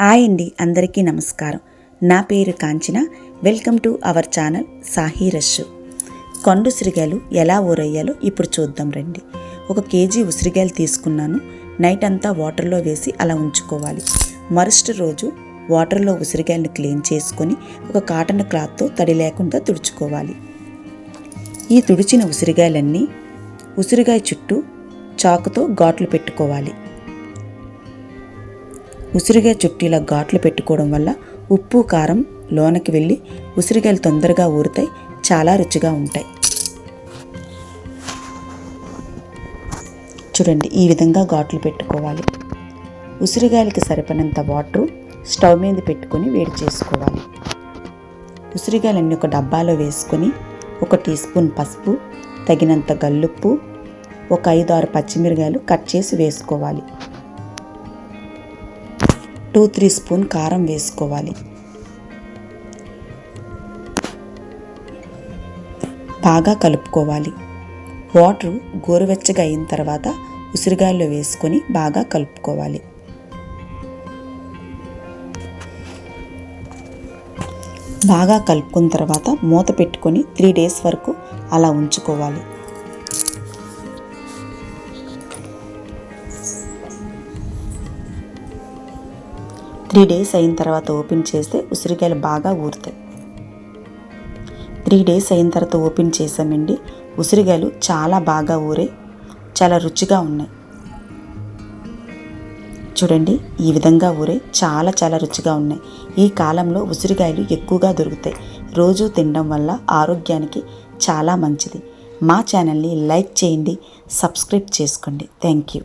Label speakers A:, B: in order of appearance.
A: Hi అండి అందరికీ నమస్కారం. నా పేరు Kanchana. Welcome to our channel Sahi రష్ కొండ ఉసిరికాయలు ఎలా ఊరయ్యాలో ఇప్పుడు చూద్దాం రండి. ఒక కేజీ ఉసిరికాయలు తీసుకున్నాను. నైట్ అంతా వాటర్లో వేసి అలా ఉంచుకోవాలి. మరుసటి రోజు వాటర్లో ఉసిరికాయలను క్లీన్ చేసుకొని ఒక కాటన్ క్లాత్తో తడి లేకుండా తుడుచుకోవాలి. ఈ తుడిచిన ఉసిరికాయలన్నీ ఉసిరికాయ చుట్టూ చాకుతో ఘాట్లు పెట్టుకోవాలి. ఉసిరికాయ చుట్టూ ఘాట్లు పెట్టుకోవడం వల్ల ఉప్పు కారం లోనకి వెళ్ళి ఉసిరికాయలు తొందరగా ఊరుతాయి చాలా రుచిగా ఉంటాయి. చూడండి ఈ విధంగా ఘాట్లు పెట్టుకోవాలి. ఉసిరికాయలకి సరిపడినంత వాటర్ స్టవ్ మీద పెట్టుకొని వేడి చేసుకోవాలి. ఉసిరికాయలన్నీ ఒక డబ్బాలో వేసుకొని ఒక టీ స్పూన్ పసుపు తగినంత గల్లుప్పు ఒక ఐదు ఆరు పచ్చిమిరకాయలు కట్ చేసి వేసుకోవాలి. టూ త్రీ స్పూన్ కారం వేసుకోవాలి. బాగా కలుపుకోవాలి. వాటర్ గోరువెచ్చగా అయిన తర్వాత ఉసిరిగాయల్లో వేసుకొని బాగా కలుపుకోవాలి. బాగా కలుపుకున్న తర్వాత మూత పెట్టుకొని త్రీ డేస్ వరకు అలా ఉంచుకోవాలి. త్రీ డేస్ అయిన తర్వాత ఓపెన్ చేస్తే ఉసిరికాయలు బాగా ఊరుతాయి. త్రీ డేస్ అయిన తర్వాత ఓపెన్ చేసామండి ఉసిరికాయలు చాలా బాగా ఊరే చాలా రుచిగా ఉన్నాయి. చూడండి ఈ విధంగా ఊరే చాలా చాలా రుచిగా ఉన్నాయి. ఈ కాలంలో ఉసిరికాయలు ఎక్కువగా దొరుకుతాయి. రోజు తినడం వల్ల ఆరోగ్యానికి చాలా మంచిది. మా ఛానల్ని లైక్ చేయండి సబ్స్క్రైబ్ చేసుకోండి. Thank you.